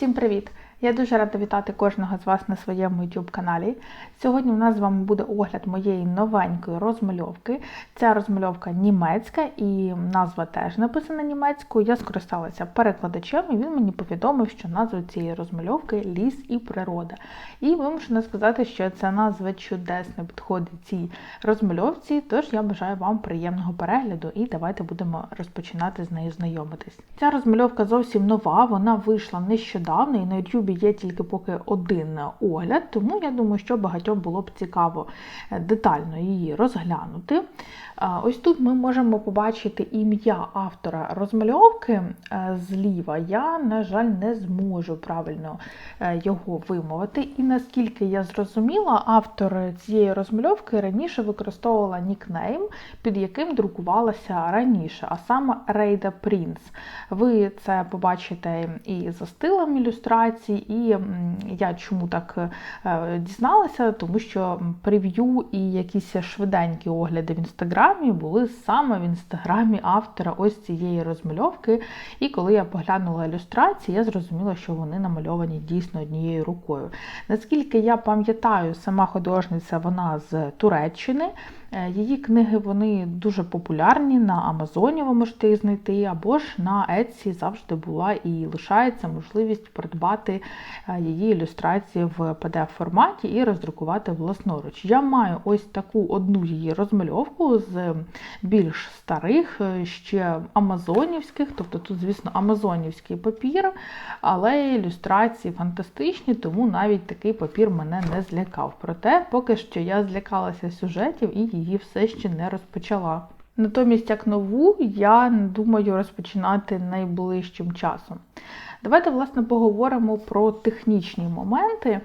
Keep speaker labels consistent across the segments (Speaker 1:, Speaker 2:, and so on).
Speaker 1: Всім привіт! Я дуже рада вітати кожного з вас на своєму YouTube каналі. Сьогодні у нас з вами буде огляд моєї новенької розмальовки. Ця розмальовка німецька і назва теж написана німецькою. Я скористалася перекладачем, і він мені повідомив, що назва цієї розмальовки ліс і природа. І вимушена сказати, що ця назва чудесно підходить цій розмальовці, тож я бажаю вам приємного перегляду і давайте будемо розпочинати з нею знайомитись. Ця розмальовка зовсім нова, вона вийшла нещодавно і на YouTube є тільки поки один огляд, тому я думаю, що багатьом було б цікаво е, детально її розглянути. Ось тут ми можемо побачити ім'я автора розмальовки е, зліва. Я, на жаль, не зможу правильно е, його вимовити. І наскільки я зрозуміла, автор цієї розмальовки раніше використовувала нікнейм, під яким друкувалася раніше, а саме Рейда Принц. Ви це побачите і за стилем ілюстрацій, і я чому так е, дізналася, тому що прев'ю і якісь швиденькі огляди в інстаграмі інстаграмі були саме в інстаграмі автора ось цієї розмальовки. І коли я поглянула ілюстрації, я зрозуміла, що вони намальовані дійсно однією рукою. Наскільки я пам'ятаю, сама художниця вона з Туреччини. Е, її книги вони дуже популярні на Амазоні, ви можете їх знайти, або ж на Etsy завжди була і лишається можливість придбати е, її ілюстрації в PDF-форматі і роздрукувати власноруч. Я маю ось таку одну її розмальовку з більш старих, е, ще амазонівських, тобто тут, звісно, амазонівський папір, але ілюстрації фантастичні, тому навіть такий папір мене не злякав. Проте, поки що я злякалася сюжетів і її все ще не розпочала. Натомість, як нову, я думаю розпочинати найближчим часом. Давайте, власне, поговоримо про технічні моменти,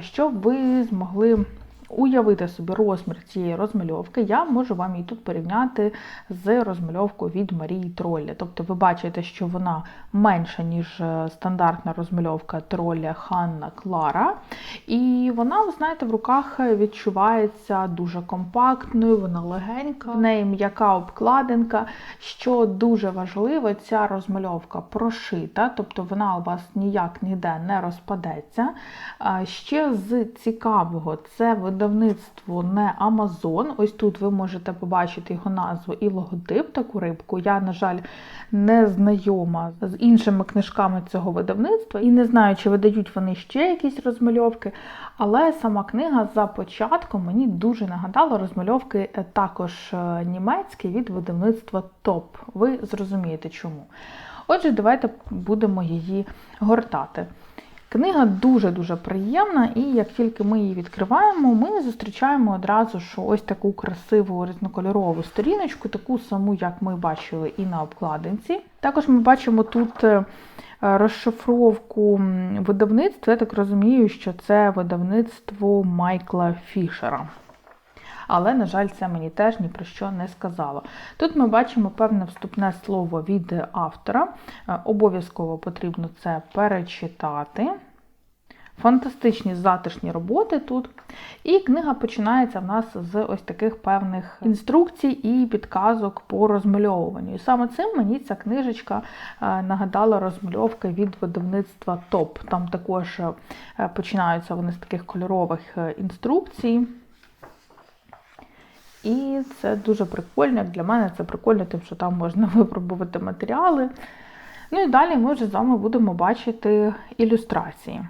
Speaker 1: що щоб ви змогли уявити собі розмір цієї розмальовки, я можу вам її тут порівняти з розмальовкою від Марії Тролля. Тобто ви бачите, що вона менша, ніж е, стандартна розмальовка троля Ханна Клара. І вона, ви знаєте, в руках відчувається дуже компактною, вона легенька, в неї м'яка обкладинка. Що дуже важливо, ця розмальовка прошита, тобто вона у вас ніяк ніде не розпадеться. Ще з цікавого, це видавництво не Amazon. Ось тут ви можете побачити його назву і логотип, таку рибку. Я, на жаль, не знайома з іншими книжками цього видавництва і не знаю, чи видають вони ще якісь розмальовки. Але сама книга за початком мені дуже нагадала розмальовки е, також е, німецькі від видавництва ТОП. Ви зрозумієте чому. Отже, давайте будемо її гортати. Книга дуже-дуже приємна, і як тільки ми її відкриваємо, ми зустрічаємо одразу ж ось таку красиву різнокольорову сторіночку, таку саму, як ми бачили і на обкладинці. Також ми бачимо тут е, розшифровку видавництва. Я так розумію, що це видавництво Майкла Фішера але, на жаль, це мені теж ні про що не сказало. Тут ми бачимо певне вступне слово від автора. Е, обов'язково потрібно це перечитати. Фантастичні затишні роботи тут. І книга починається в нас з ось таких певних інструкцій і підказок по розмальовуванню. І саме цим мені ця книжечка е, нагадала розмальовки від видавництва ТОП. Там також е, починаються вони з таких кольорових інструкцій. І це дуже прикольно. Для мене це прикольно, тим, що там можна випробувати матеріали. Ну і далі ми вже з вами будемо бачити ілюстрації.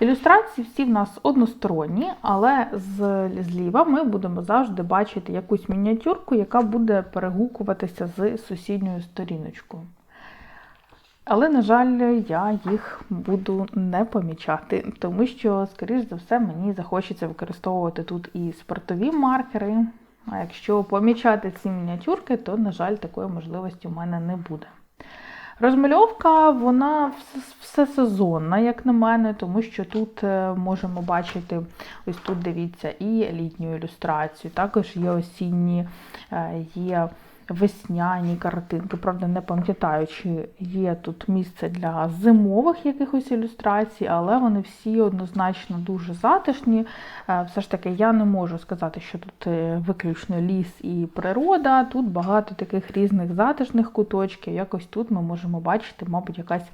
Speaker 1: Ілюстрації всі в нас односторонні, але зліва ми будемо завжди бачити якусь мініатюрку, яка буде перегукуватися з сусідньою сторіночкою. Але, на жаль, я їх буду не помічати, тому що, скоріш за все, мені захочеться використовувати тут і спортові маркери. А якщо помічати ці мініатюрки, то, на жаль, такої можливості у мене не буде. Розмальовка, вона все сезонна, як на мене, тому що тут е, можемо бачити, ось тут дивіться, і літню ілюстрацію, також є осінні, е, є весняні картинки. Правда, не пам'ятаю, чи є тут місце для зимових якихось ілюстрацій, але вони всі однозначно дуже затишні. Е, все ж таки, я не можу сказати, що тут е, виключно ліс і природа. Тут багато таких різних затишних куточків. Якось тут ми можемо бачити, мабуть, якась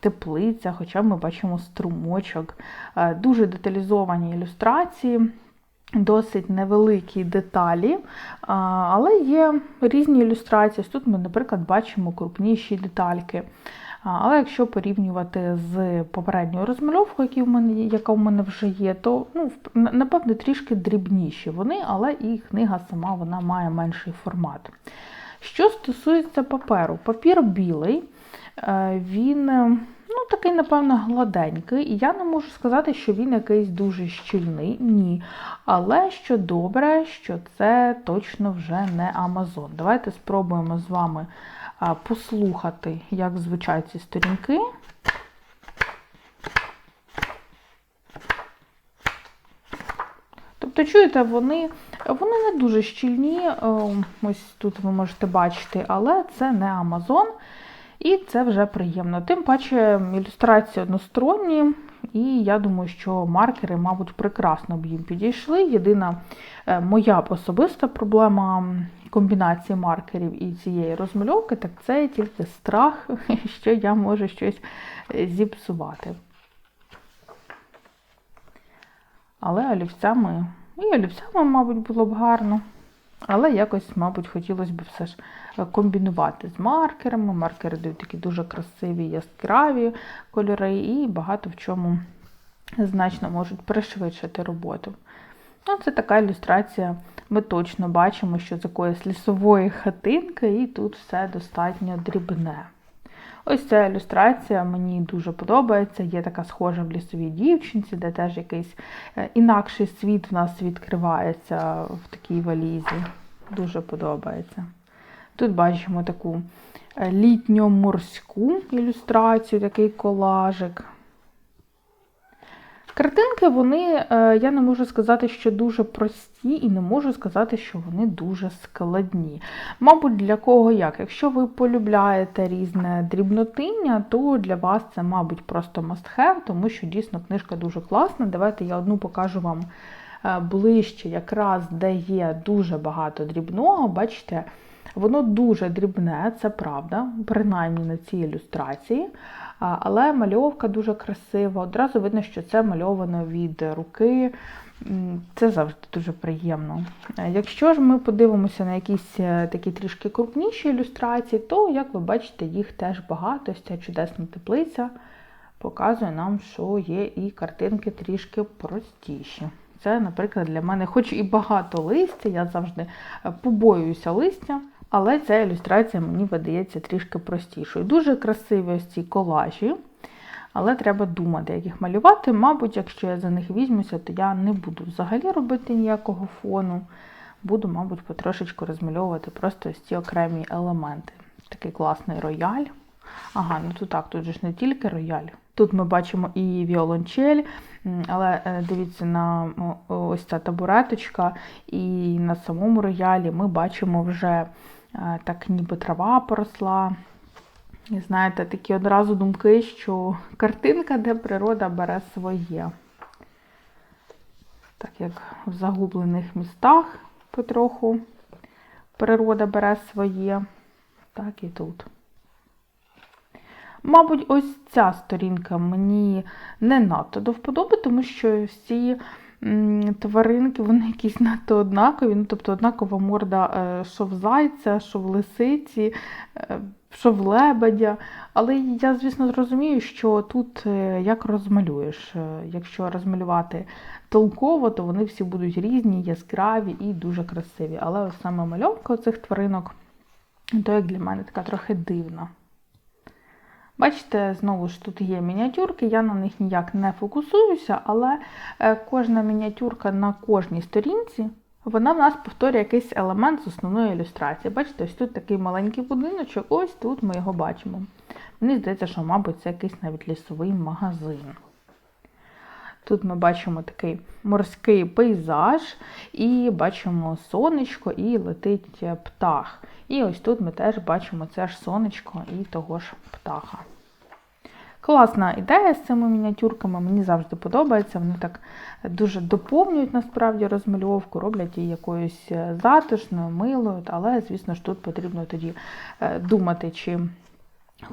Speaker 1: теплиця, хоча ми бачимо струмочок. Е, Дуже деталізовані ілюстрації. Досить невеликі деталі, але є різні ілюстрації. Тут ми, наприклад, бачимо крупніші детальки. Але якщо порівнювати з попередньою розмальовкою, яка в мене вже є, то ну, напевне трішки дрібніші вони, але і книга сама вона має менший формат. Що стосується паперу, папір білий, е, він е, ну, такий, напевно, гладенький, і я не можу сказати, що він якийсь дуже щільний. Ні. Але що добре, що це точно вже не Амазон. Давайте спробуємо з вами послухати, як звучать ці сторінки. Тобто, чуєте, вони, вони не дуже щільні, е, ось тут ви можете бачити, але це не Амазон, і це вже приємно. Тим паче ілюстрації односторонні, і я думаю, що маркери, мабуть, прекрасно б їм підійшли. Єдина е, моя особиста проблема комбінації маркерів і цієї розмальовки, так це тільки страх, що я можу щось е, зіпсувати. Але олівцями, і олівцями, мабуть, було б гарно. Але якось, мабуть, хотілося б все ж е, комбінувати з маркерами. Маркери дають такі дуже красиві, яскраві кольори, і багато в чому значно можуть пришвидшити роботу. Ну, це така ілюстрація. Ми точно бачимо, що з якоїсь лісової хатинки, і тут все достатньо дрібне. Ось ця ілюстрація мені дуже подобається. Є така схожа в лісовій дівчинці, де теж якийсь е, інакший світ в нас відкривається в такій валізі. Дуже подобається. Тут бачимо таку е, літньо-морську ілюстрацію, такий колажик. Картинки, вони, е, я не можу сказати, що дуже прості, і не можу сказати, що вони дуже складні. Мабуть, для кого як? Якщо ви полюбляєте різне дрібнотиння, то для вас це, мабуть, просто must have, тому що дійсно книжка дуже класна. Давайте я одну покажу вам е, ближче, якраз де є дуже багато дрібного. Бачите, воно дуже дрібне, це правда, принаймні на цій ілюстрації. Але мальовка дуже красива. Одразу видно, що це мальовано від руки. Це завжди дуже приємно. Е, Якщо ж ми подивимося на якісь е, такі трішки крупніші ілюстрації, то, як ви бачите, їх теж багато. Ось ця чудесна теплиця показує нам, що є і картинки трішки простіші. Це, наприклад, для мене, хоч і багато листя, я завжди е, побоююся листя, але ця ілюстрація мені видається трішки простішою. Дуже красиві ось ці колажі, але треба думати, як їх малювати. Мабуть, якщо я за них візьмуся, то я не буду взагалі робити ніякого фону. Буду, мабуть, потрошечку розмальовувати просто ось ці окремі елементи. Такий класний рояль. Ага, ну тут так, тут же ж не тільки рояль. Тут ми бачимо і віолончель, але е, дивіться на ось ця табуреточка, і на самому роялі ми бачимо вже так ніби трава поросла. І знаєте, такі одразу думки, що картинка, де природа бере своє. Так як в загублених містах потроху природа бере своє, так і тут. Мабуть, ось ця сторінка мені не надто до вподоби, тому що всі тваринки, вони якісь надто однакові. Ну, тобто однакова морда е, що в зайця, що в лисиці, е, що в лебедя. Але я, звісно, зрозумію, що тут е, як розмалюєш. Якщо розмалювати толково, то вони всі будуть різні, яскраві і дуже красиві. Але саме мальовка цих тваринок, то як для мене така трохи дивна. Бачите, знову ж тут є мініатюрки, я на них ніяк не фокусуюся, але е, кожна мініатюрка на кожній сторінці, вона в нас повторює якийсь елемент з основної ілюстрації. Бачите, ось тут такий маленький будиночок, ось тут ми його бачимо. Мені здається, що, мабуть, це якийсь навіть лісовий магазин. Тут ми бачимо такий морський пейзаж, і бачимо сонечко, і летить птах. І ось тут ми теж бачимо це ж сонечко і того ж птаха. Класна ідея з цими мініатюрками, мені завжди подобається. Вони так дуже доповнюють насправді розмальовку, роблять її якоюсь затишною, милою, але, звісно ж, тут потрібно тоді е, думати, чи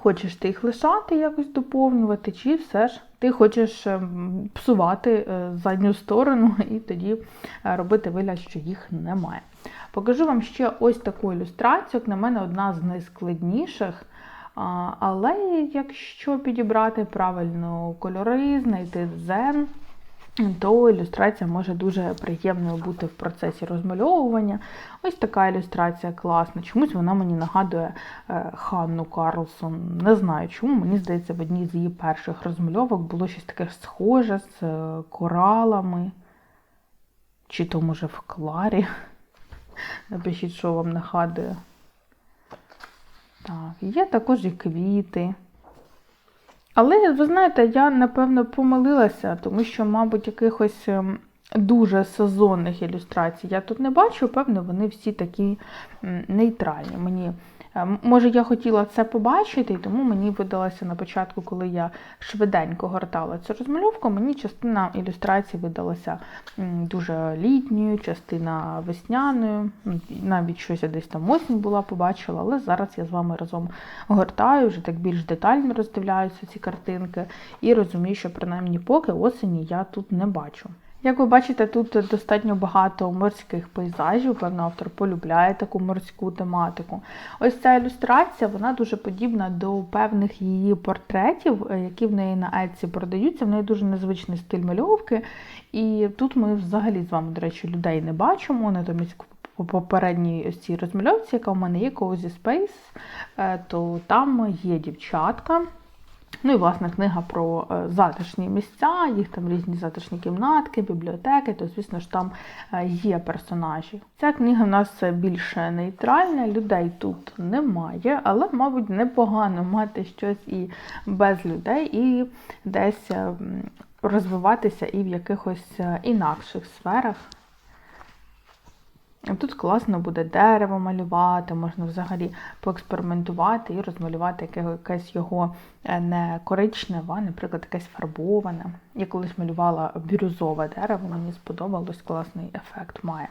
Speaker 1: хочеш ти їх лишати, якось доповнювати, чи все ж ти хочеш ем, псувати е, задню сторону і тоді е, робити вигляд, що їх немає. Покажу вам ще ось таку ілюстрацію, як на мене, одна з найскладніших. Але якщо підібрати правильно кольори, знайти зен, то ілюстрація може дуже приємною бути в процесі розмальовування. Ось така ілюстрація класна. Чомусь вона мені нагадує е, Ханну Карлсон. Не знаю чому. Мені здається, в одній з її перших розмальовок було щось таке схоже з е, коралами. Чи то, може, в Кларі. Напишіть, що вам нагадує. Так, є також і квіти. Але, ви знаєте, я, напевно, помилилася, тому що, мабуть, якихось ем, дуже сезонних ілюстрацій я тут не бачу, певно, вони всі такі нейтральні. Мені може, я хотіла це побачити, і тому мені видалося на початку, коли я швиденько гортала цю розмальовку, мені частина ілюстрації видалася дуже літньою, частина весняною. Навіть щось я десь там осінь була, побачила, але зараз я з вами разом гортаю, вже так більш детально роздивляюся ці картинки і розумію, що принаймні поки осені я тут не бачу. Як ви бачите, тут достатньо багато морських пейзажів, певно, автор полюбляє таку морську тематику. Ось ця ілюстрація, вона дуже подібна до певних її портретів, е, які в неї на Etsy продаються. В неї дуже незвичний стиль мальовки. І тут ми взагалі з вами, до речі, людей не бачимо. Натомість по попередній ось цій розмальовці, яка в мене є Cozy Space, е, то там є дівчатка. Ну і власне книга про е, затишні місця, їх там різні затишні кімнатки, бібліотеки, то, звісно ж, там е, є персонажі. Ця книга в нас більше нейтральна, людей тут немає, але, мабуть, непогано мати щось і без людей, і десь розвиватися і в якихось е, інакших сферах. Тут класно буде дерево малювати, можна взагалі поекспериментувати і розмалювати якесь його е, не коричневе, наприклад, якесь фарбоване. Я колись малювала бірюзове дерево, мені сподобалось, класний ефект має.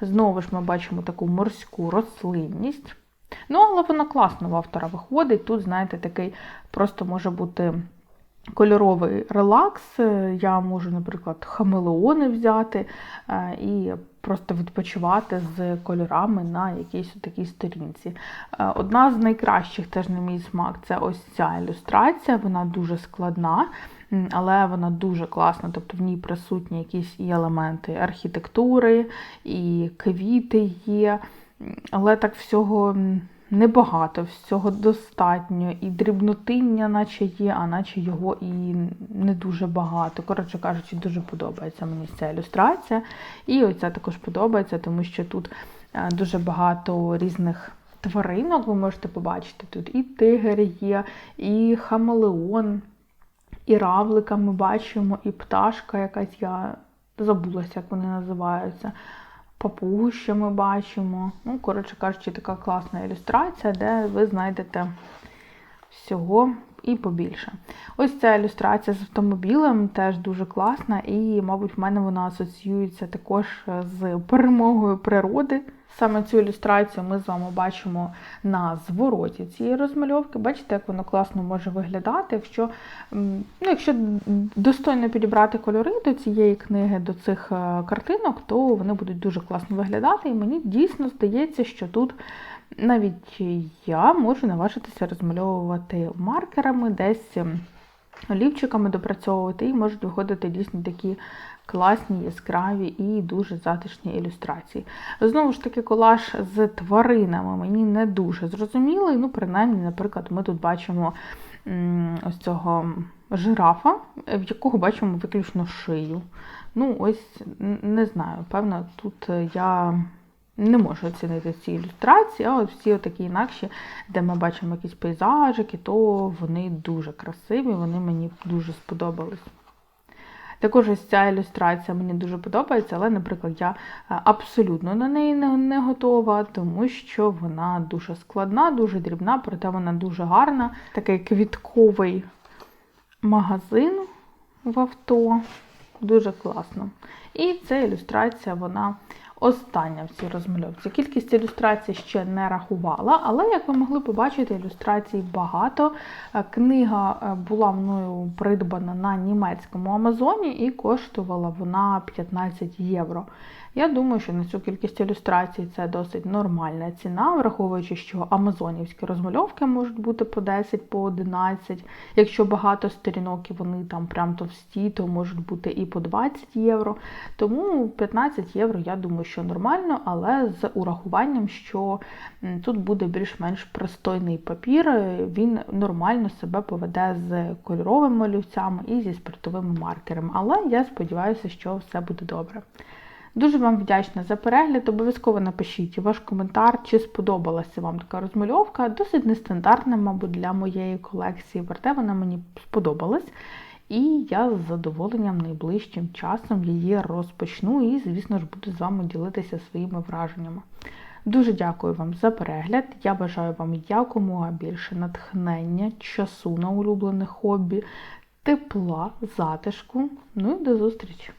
Speaker 1: Знову ж ми бачимо таку морську рослинність. Ну, але вона класно в автора виходить. Тут, знаєте, такий просто може бути. Кольоровий релакс, я можу, наприклад, хамелеони взяти е, і просто відпочивати з кольорами на якійсь такій сторінці. Е, одна з найкращих, теж на мій смак, це ось ця ілюстрація, вона дуже складна, але вона дуже класна, тобто в ній присутні якісь і елементи архітектури, і квіти є, але так всього небагато, всього достатньо. І дрібнотиння, наче є, а наче його і не дуже багато. Коротше кажучи, дуже подобається мені ця ілюстрація. І оця також подобається, тому що тут е, дуже багато різних. Тваринок ви можете побачити, тут і тигр є, і хамелеон, і равлика ми бачимо, і пташка якась, я забулася, як вони називаються папугу, що ми бачимо. Ну, коротше кажучи, така класна ілюстрація, де ви знайдете всього і побільше. Ось ця ілюстрація з автомобілем теж дуже класна, і, мабуть, в мене вона асоціюється також з перемогою природи. Саме цю ілюстрацію ми з вами бачимо на звороті цієї розмальовки. Бачите, як воно класно може виглядати. Якщо ну, якщо достойно підібрати кольори до цієї книги, до цих е, картинок, то вони будуть дуже класно виглядати. І мені дійсно здається, що тут навіть я можу наважитися розмальовувати маркерами, десь олівчиками допрацьовувати, і можуть виходити дійсно такі класні, яскраві і дуже затишні ілюстрації. Знову ж таки, колаж з тваринами мені не дуже зрозумілий. Ну, принаймні, наприклад, ми тут бачимо ось цього жирафа, в якого бачимо виключно шию. Ну, ось, не знаю, певно, тут я. Не можу оцінити ці ілюстрації, а всі такі інакші, де ми бачимо якісь пейзажики, то вони дуже красиві, вони мені дуже сподобались. Також ось ця ілюстрація мені дуже подобається, але, наприклад, я е, абсолютно на неї не готова, тому що вона дуже складна, дуже дрібна, проте вона дуже гарна. Такий квітковий магазин в авто. Дуже класно. І ця ілюстрація, вона остання в цій розмальовці. Кількість ілюстрацій ще не рахувала, але, як ви могли побачити, ілюстрацій багато. Е, Книга е, була мною придбана на німецькому Амазоні і коштувала вона 15 євро. Я думаю, що на цю кількість ілюстрацій це досить нормальна ціна, враховуючи, що амазонівські розмальовки можуть бути по 10, по 11. Якщо багато сторінок і вони там прям товсті, то можуть бути і по 20 євро. Тому 15 євро, я думаю, що нормально, але з урахуванням, що тут буде більш-менш пристойний папір, він нормально себе поведе з кольоровими олівцями і зі спиртовими маркерами. Але я сподіваюся, що все буде добре. Дуже вам вдячна за перегляд. Обов'язково напишіть ваш коментар, чи сподобалася вам така розмальовка. Досить нестандартна, мабуть, для моєї колекції. Проте вона мені сподобалась. І я з задоволенням найближчим часом її розпочну і, звісно ж, буду з вами ділитися своїми враженнями. Дуже дякую вам за перегляд. Я бажаю вам якомога більше натхнення, часу на улюблене хобі, тепла, затишку. Ну і до зустрічі!